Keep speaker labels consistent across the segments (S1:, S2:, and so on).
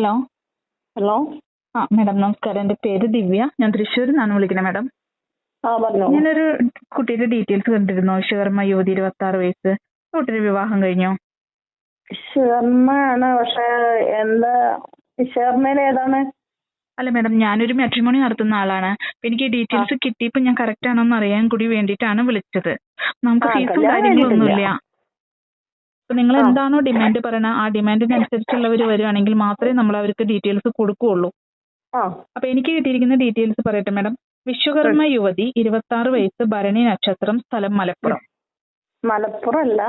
S1: Hello?
S2: Hello?
S1: ആ madam നമസ്കാരം. എന്റെ പേര് ദിവ്യ. ഞാൻ തൃശ്ശൂരിൽ നിന്നാണ് വിളിക്കുന്നത് മാഡം.
S2: ആ പറഞ്ഞോ.
S1: ഞാനൊരു കുട്ടിയുടെ ഡീറ്റെയിൽസ് കണ്ടിരുന്നു. ശിവർമ്മ യുവതി ഇരുപത്തി ആറ് വയസ്സ്. കുട്ടിയുടെ വിവാഹം കഴിഞ്ഞോ?
S2: ശർമ്മയാണ് പക്ഷെ എന്താ? ഏതാണ്?
S1: അല്ല മാഡം ഞാനൊരു മാട്രിമോണി നടത്തുന്ന ആളാണ്. എനിക്ക് ഡീറ്റെയിൽസ് കിട്ടിയപ്പോൾ ഞാൻ കറക്റ്റ് ആണോന്ന് അറിയാൻ കൂടി വേണ്ടിയിട്ടാണ് വിളിച്ചത്. നമുക്ക് ഫീസും കാര്യങ്ങളൊന്നുമില്ല.
S2: കഴിഞ്ഞിട്ടില്ല.
S1: അപ്പൊ നിങ്ങൾ എന്താണോ ഡിമാൻഡ് പറയണത് ആ ഡിമാൻഡിനനുസരിച്ചുള്ളവർ വരുവാണെങ്കിൽ മാത്രമേ നമ്മൾ അവർക്ക് ഡീറ്റെയിൽസ് കൊടുക്കുകയുള്ളൂ. അപ്പൊ എനിക്ക് കിട്ടിയിരിക്കുന്ന ഡീറ്റെയിൽസ് പറയട്ടെ മാഡം വിശ്വകർമ്മ യുവതി ഇരുപത്തി ആറ് വയസ്സ് ഭരണി നക്ഷത്രം സ്ഥലം മലപ്പുറം.
S2: മലപ്പുറം അല്ല.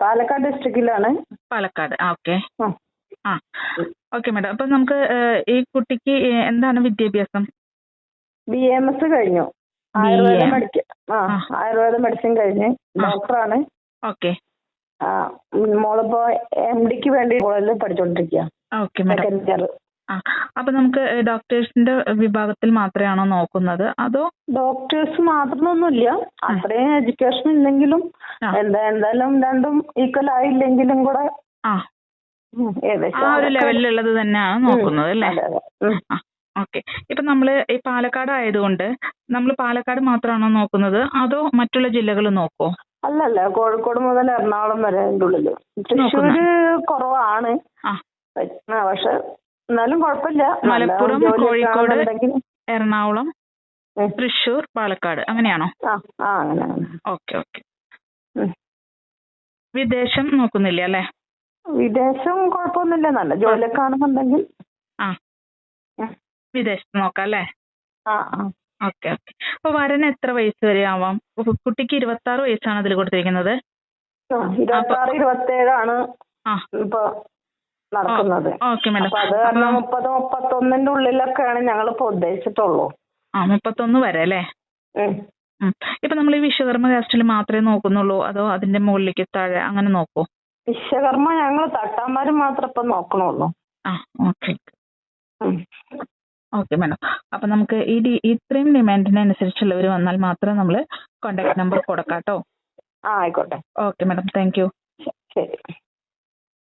S2: പാലക്കാട് ഡിസ്ട്രിക്റ്റിലാണ്
S1: പാലക്കാട്. ആ ഓക്കെ.
S2: ആ.
S1: ഓക്കെ മാഡം അപ്പൊ നമുക്ക് ഈ കുട്ടിക്ക് എന്താണ് വിദ്യാഭ്യാസം?
S2: ബി എം എസ് കഴിഞ്ഞു. ആയുർവേദ മെഡിക്കൽ. ആയുർവേദ മെഡിസിൻ കഴിഞ്ഞ്. ഡോക്ടറാണ്
S1: ഓക്കെ.
S2: ആ മോളിപ്പോ എം ഡിക്ക് വേണ്ടി കോളേജിൽ പഠിച്ചോണ്ടിരിക്കുക
S1: ഓക്കെ മാഡം
S2: സെക്കൻഡ് ഇയർ
S1: ആ അപ്പൊ നമുക്ക് ഡോക്ടേഴ്സിന്റെ വിഭാഗത്തിൽ മാത്രമാണോ നോക്കുന്നത്? അതോ
S2: ഡോക്ടേഴ്സ് മാത്രമൊന്നുമില്ല അത്രയും എഡ്യൂക്കേഷൻ ഇല്ലെങ്കിലും
S1: ആ.
S2: എന്താ എന്തായാലും രണ്ടും ഈക്വൽ ആയില്ലെങ്കിലും കൂടെ
S1: ആ.
S2: ഉം, ഏകദേശം
S1: ഒരു ലെവലിലുള്ളത് തന്നെയാണ് നോക്കുന്നത് അല്ലേ?
S2: അതെ, അതെ. ഉം.
S1: ആ ഓക്കെ ഇപ്പൊ നമ്മൾ ഈ പാലക്കാട് ആയതുകൊണ്ട് നമ്മൾ പാലക്കാട് മാത്രമാണോ നോക്കുന്നത്? അതോ മറ്റുള്ള ജില്ലകൾ നോക്കോ
S2: അല്ലല്ല കോഴിക്കോട് മുതൽ എറണാകുളം വരെ അതിന്റെ ഉള്ളിൽ. തൃശ്ശൂര് കുറവാണ്.
S1: ആ.
S2: ആ പക്ഷെ എന്നാലും കുഴപ്പമില്ല. നല്ല
S1: മലപ്പുറം, കോഴിക്കോട്, എറണാകുളം തൃശ്ശൂർ, പാലക്കാട്. അങ്ങനെയാണോ?
S2: ആ ആ അങ്ങനെ അങ്ങനെ.
S1: Okay okay. വിദേശം നോക്കുന്നില്ല അല്ലേ?
S2: വിദേശം കുഴപ്പമൊന്നുമില്ല. നല്ല ജോലിയൊക്കെ ആണെന്നുണ്ടെങ്കിൽ.
S1: ആ.
S2: ഉം.
S1: വിദേശത്ത് നോക്കാം അല്ലേ?
S2: ആ ആ.
S1: Okay okay. അപ്പൊ വരന് എത്ര വയസ്സ് വരെ ആവാം? കുട്ടിക്ക് ഇരുപത്തി ആറ് വയസ്സാണ് അതിൽ കൊടുത്തിരിക്കുന്നത്.
S2: ആ, ഇരുപത്തി ആറ് ഇരുപത്തേഴാണ് ഇപ്പൊ നടക്കുന്നത്.
S1: Okay madam.
S2: അപ്പൊ അത് കാരണം മുപ്പത് മുപ്പത്തൊന്നിന്റെ ഉള്ളിലൊക്കെയാണ് ഞങ്ങളിപ്പോ ഉദ്ദേശിച്ചിട്ടുള്ളൂ.
S1: ആ മുപ്പത്തൊന്ന് വരെ അല്ലേ?
S2: ഉം.
S1: ഇപ്പൊ നമ്മൾ ഈ വിശ്വകർമ്മ കാസ്റ്റിൽ മാത്രമേ നോക്കുന്നുള്ളൂ അതോ അതിന്റെ മുകളിലേക്ക് താഴെ അങ്ങനെ നോക്കോ?
S2: വിശ്വകർമ്മ ഞങ്ങൾ തട്ടാമാര് മാത്രം ഇപ്പൊ നോക്കണുള്ളൂ.
S1: ആ ഓക്കെ. ഓക്കെ മാഡം അപ്പൊ നമുക്ക് ഈ ഡി ഇത്രയും ഡിമാൻഡിനനുസരിച്ചുള്ളവർ വന്നാൽ മാത്രം നമ്മൾ കോണ്ടാക്ട് നമ്പർ കൊടുക്കാം കേട്ടോ
S2: ആ ആയിക്കോട്ടെ.
S1: ഓക്കെ മാഡം താങ്ക് യു
S2: ശരി.